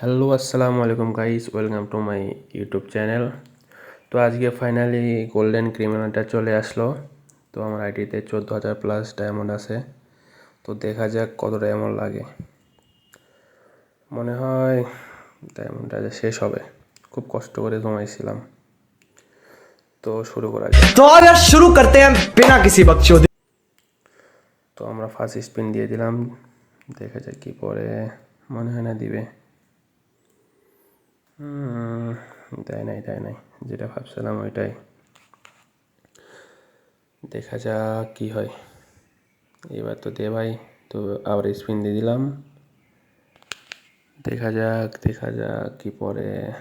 Hello আসসালামু আলাইকুম guys welcome to my YouTube channel তো আজকে ফাইনালি গোল্ডেন ক্রিমিনালটা চলে আসলো। তো আমার আইডিতে চোদ্দ হাজার প্লাস ডায়মন্ড আছে। তো দেখা যাক কত ডায়মন্ড লাগে। মনে হয় ডায়মন্ডটা শেষ হবে। খুব কষ্ট করে জমাইছিলাম তো শুরু করা যাক। শুরু করতে বিনা কিসি বকচো তো আমরা ফার্স্ট স্পিন দিয়ে দিলাম। দেখা যাক কি পরে। মনে হয় না দিবে। দেয় নাই দেয় নাই। যেটা ভাবছিলাম ওইটাই। দেখা যাক কি হয়। এবার তো দে ভাই, তো আবার স্পিন দিয়ে দিলাম। দেখা যাক দেখা যাক কি পরে।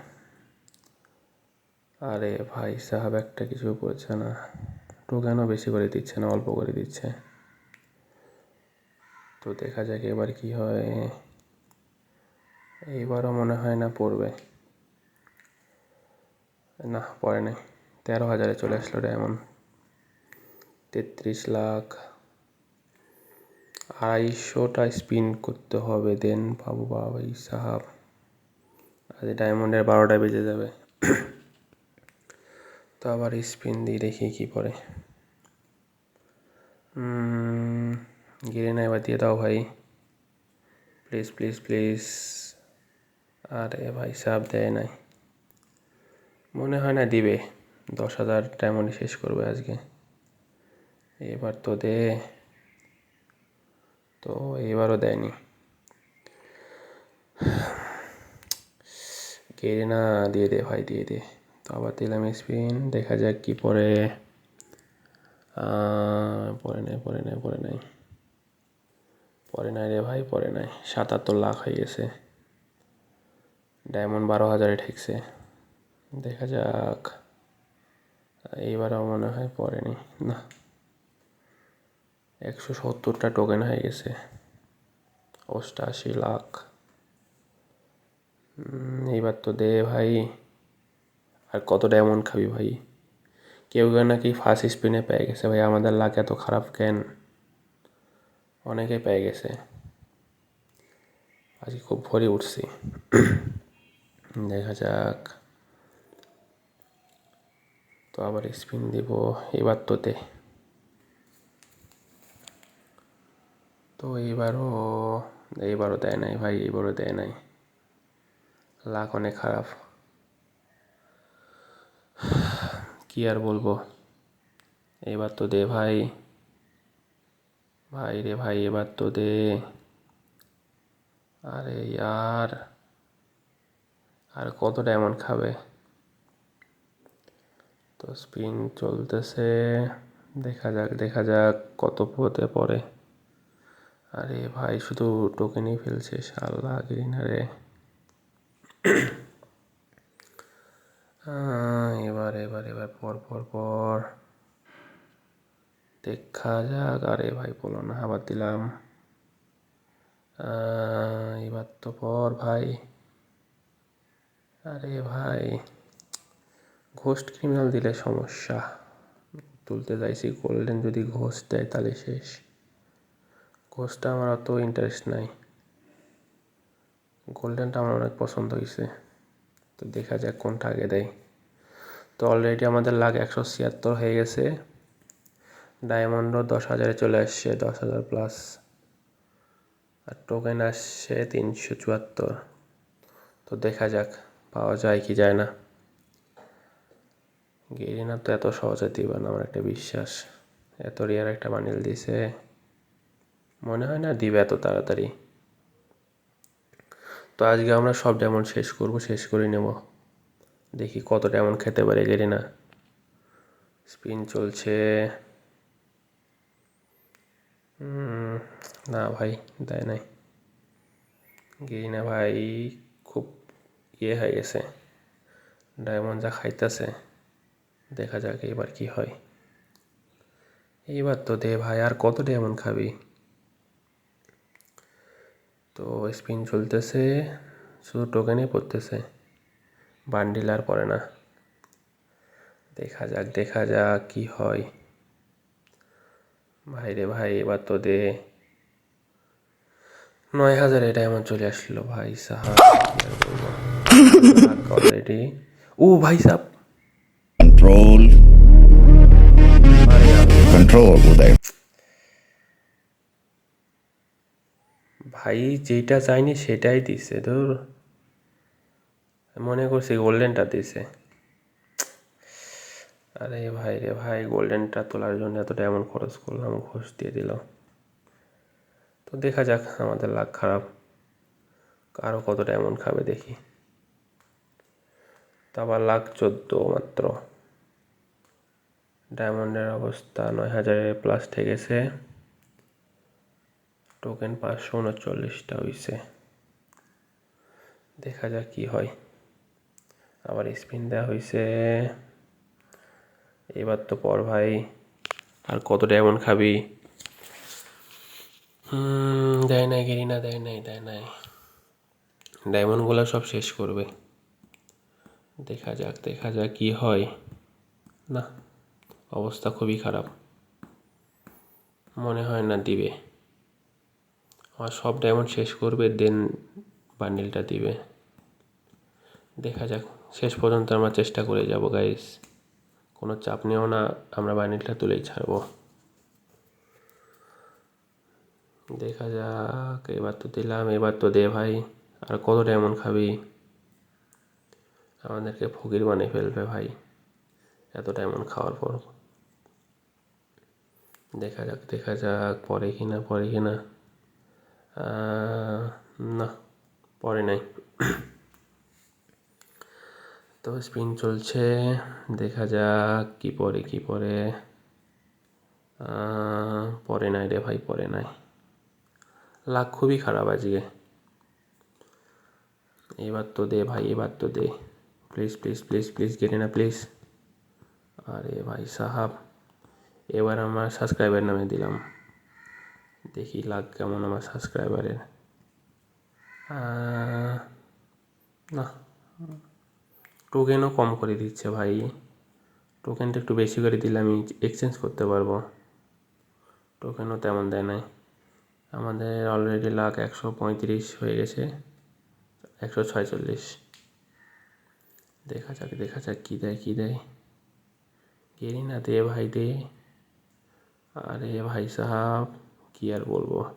আরে ভাই, সাহাব একটা কিছু করছে না। টোকেনও বেশি করে দিচ্ছে না, অল্প করে দিচ্ছে। তো দেখা যাক এবার কি হয়। এইবারও মনে হয় না পড়বে। না, পরে নাই। তেরো হাজারে চলে আসলো ডায়মন্ড তেত্রিশ লাখ। আড়াইশোটা স্পিন করতে হবে দেন পাবো বাবাই সাহাব। আজ ডায়মন্ডের বারোটা বেজে যাবে। তো আবার স্পিন দিয়ে দেখি কি পরে গিরে না, এবার দিয়ে দাও ভাই। প্লিজ প্লিজ প্লিজ আরে ভাই সাপ দেয় নাই। মনে হয় না দিবে। দশ হাজার ডায়মন্ড শেষ করবে আজকে। এবার তো দে। তো এবারও দেয়নি। কেড়ে না, দিয়ে দে ভাই, দিয়ে দে। তো আবার দিলাম স্পিন দেখা যাক কি পরে। পরে নাই পরে নাই পরে নাই। পরে নাই রে ভাই, পরে নাই। সাতাত্তর লাখ হয়ে গেছে। ডায়মন্ড বারো হাজারে ঠেকছে। দেখা যাক। এইবারও মনে হয় পড়েনি। না। একশো সত্তরটা টোকেন হয়ে গেছে। অষ্টাশি লাখ। এইবার তো দে ভাই। আর কত ডায়মন্ড খাবি ভাই? কেউ কেউ নাকি ফার্স্ট স্পিনে পেয়ে গেছে ভাই। আমাদের লাখ এত খারাপ কেন? অনেকে পেয়ে গেছে। আজকে খুব ভরে উঠছি। দেখা যাক। তো আবার স্পিন দিব এবার তো দে তো এইবারও এইবারও দেয় নাই ভাই এইবারও দেয় নাই। লাখ অনেক খারাপ। কি আর বলব? এবার তো দে ভাই। ভাই রে ভাই, এবার তো দে। আরে ইয়ার আর কত ডায়মন্ড খাবে? তো স্পিন চলতেছে। দেখা যাক দেখা যাক কত হতে পড়ে। আরে ভাই, শুধু টোকেনই ফেলছে শাল্লা গ্রিনারে এবার এবার এবার, পর পর পর। দেখা যাক, আরে ভাই, বলো না, আবার দিলাম। এবার তো পর, ভাই। আরে ভাই। ঘোস্ট ক্রিমিনাল দিলে সমস্যা। তুলতে চাইছি গোল্ডেন যদি ঘোস্ট দেয় তাহলে শেষ। ঘোস্টটা আমার অত ইন্টারেস্ট নাই। গোল্ডেনটা আমার অনেক পছন্দ হয়েছে তো দেখা যাক কোনটা আগে দেয়। তো অলরেডি আমাদের লাখ একশো ছিয়াত্তর হয়ে গেছে। ডায়মন্ডও দশ হাজারে চলে আসছে, দশ হাজার প্লাস আর টোকেন আসছে তিনশো চুয়াত্তর। তো দেখা যাক, পাওয়া যায় কি যায় না। গেরিনা তো এত সহজে দিবে না, আমার একটা বিশ্বাস। এত রিয়ার একটা বান্ডিল দিছে। মনে হয় না দিবে এত তাড়াতাড়ি। তো আজকে আমরা সব ডায়মন্ড শেষ করব, শেষ করে নেব। দেখি কত ডায়মন্ড খেতে পারে গেরিনা। স্পিন চলছে। না ভাই, দেয় নাই। গেরিনা ভাই খুব ইয়ে হয়ে গেছে। ডায়মন্ড যা খাইতেছে। দেখা যাক এবার কি হয়। এইবার তো দে ভাই, আর কত এমন খাবি? তো স্পিন চলতেছে, শুধু টোকেনই পড়তেছে। বান্ডিল আর পড়ে না। দেখা যাক দেখা যাক কি হয়। ভাই রে ভাই, এবার তো দে। নয় হাজার এটা এমন চলে আসলো ভাই অলরেডি ও ভাই সাহ Control, control. ভাই যেটা চাইনি সেটাই দিছে ধর। মনে করছি গোল্ডেনটা দিছে। আরে ভাই রে ভাই গোল্ডেনটা তোলার জন্য এত ডায়মন্ড খরচ করলাম ঘুষ দিয়ে দিল তো দেখা যাক আমাদের লাখ খারাপ। কারও কত ডায়মন্ড খাবে দেখি। আবার লাখ চোদ্দ মাত্র। ডায়মন্ডের অবস্থা নয় হাজারের প্লাস ঠেকেছে। টোকেন পাঁচশো উনচল্লিশটা হইছে। দেখা যাক কি হয়। আবার স্পিন দেওয়া হয়েছে এবার তো পর ভাই, আর কত ডায়মন্ড খাবি? দেয় নাই গেরিনা, দেয় নাই দেয় নাই। ডায়মন্ডগুলো সব শেষ করবে। দেখা যাক দেখা যাক কি হয়। না। অবস্থা খুবই খারাপ। মনে হয় না দিবে। আমার সব ডায়মন্ড শেষ করবে, দেন বান্ডিলটা দিবে। দেখা যাক। শেষ পর্যন্ত আমরা চেষ্টা করে যাব গাইস কোনো চাপ নিও না, আমরা বান্ডিলটা তুলেই ছাড়বো। দেখা যাক, এবার তো দিলাম, এবার তো দে ভাই। আর কত ডায়মন্ড খাবি? আমাদেরকে ফকির বানিয়ে ফেলবে ভাই। এত ডায়মন্ড খাওয়ার পর। দেখা যাক দেখা যাক, পরে কি না, পরে কি না। না, পরে নাই। তো স্পিন চলছে, দেখা যাক কি পরে কি পরে। পরে নাই রে ভাই, পরে নাই। লাখ খুবই খারাপ আজকে। এবার তো দে ভাই, এবার তো দে। প্লিজ প্লিজ প্লিজ প্লিজ কেটে না প্লিজ আরে ভাই, সাহাব। এবার আমার সাবস্ক্রাইবার নামে দিলাম। দেখি লাগ কেমন আমার সাবস্ক্রাইবারের না। টোকেনও কম করে দিচ্ছে ভাই। টোকেনটা একটু বেশি করে দিলে আমি এক্সচেঞ্জ করতে পারব। টোকেনও তেমন দেয় নাই। আমাদের অলরেডি লাখ একশো পঁয়ত্রিশ হয়ে গেছে। একশো ছয়চল্লিশ। দেখা যাক দেখা যাক কী দেয় কী দেয়। গেরি না দে ভাই দে। আরে ভাই সাহাব, কি আর বলব?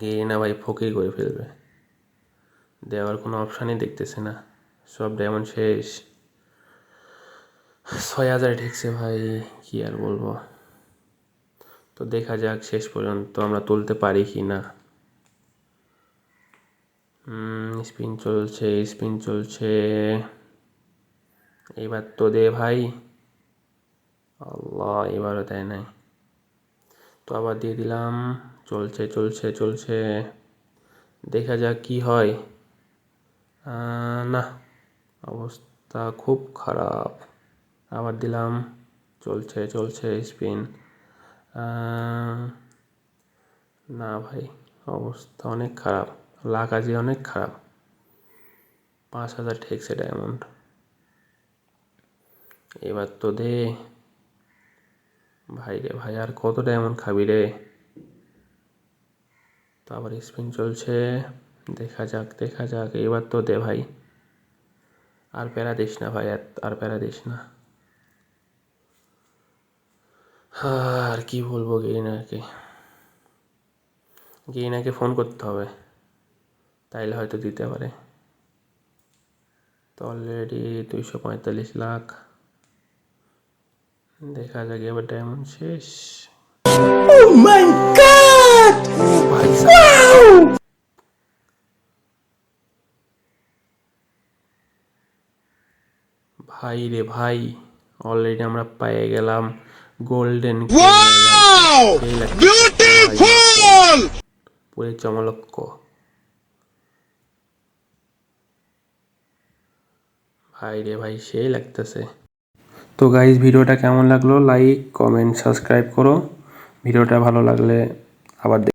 গেরি না ভাই ফকির করে ফেলবে। দেওয়ার কোনো অপশানই দেখতেছে না। সব ডায়মন্ড শেষ। ছয় হাজার ঠেকছে ভাই, কি আর বলব? তো দেখা যাক শেষ পর্যন্ত আমরা তুলতে পারি কি না। স্পিন চলছে স্পিন চলছে। এবার তো দে ভাই। আল্লাহ, এবারও তাই নাই। তো আবার দিয়ে দিলাম। চলছে চলছে চলছে। দেখা যাক কি হয়। না, অবস্থা খুব খারাপ। আবার দিলাম। চলছে চলছে স্পিন না ভাই, অবস্থা অনেক খারাপ। লাখ আজকে অনেক খারাপ। পাঁচ হাজার ঠেকছে ডায়মন্ড এবার তো দে। ভাই রে ভাই, আর কত এমন খাবি রে? তো আবার স্পিন চলছে। দেখা যাক দেখা যাক, এবার তো দে ভাই। আর প্যারা দিস না ভাই, আর- প্যারা দিস না। আর কি বলব গেরিনাকে? গেরিনাকে ফোন করতে হবে। তাইলে হয়তো দিতে পারে। তো অলরেডি দুইশো পঁয়তাল্লিশ লাখ। দেখা যাক এবার ডায়মন্ড শেষ ও ভাই রে ভাই অলরেডি আমরা পেয়ে গেলাম গোল্ডেন বিউটিফুল পুরে চমলক্ষ ভাই রে ভাই সেই লাগতেছে তো গাইজ ভিডিওটা কেমন লাগল? লাইক কমেন্ট সাবস্ক্রাইব করো। ভিডিওটা ভালো লাগলে আবার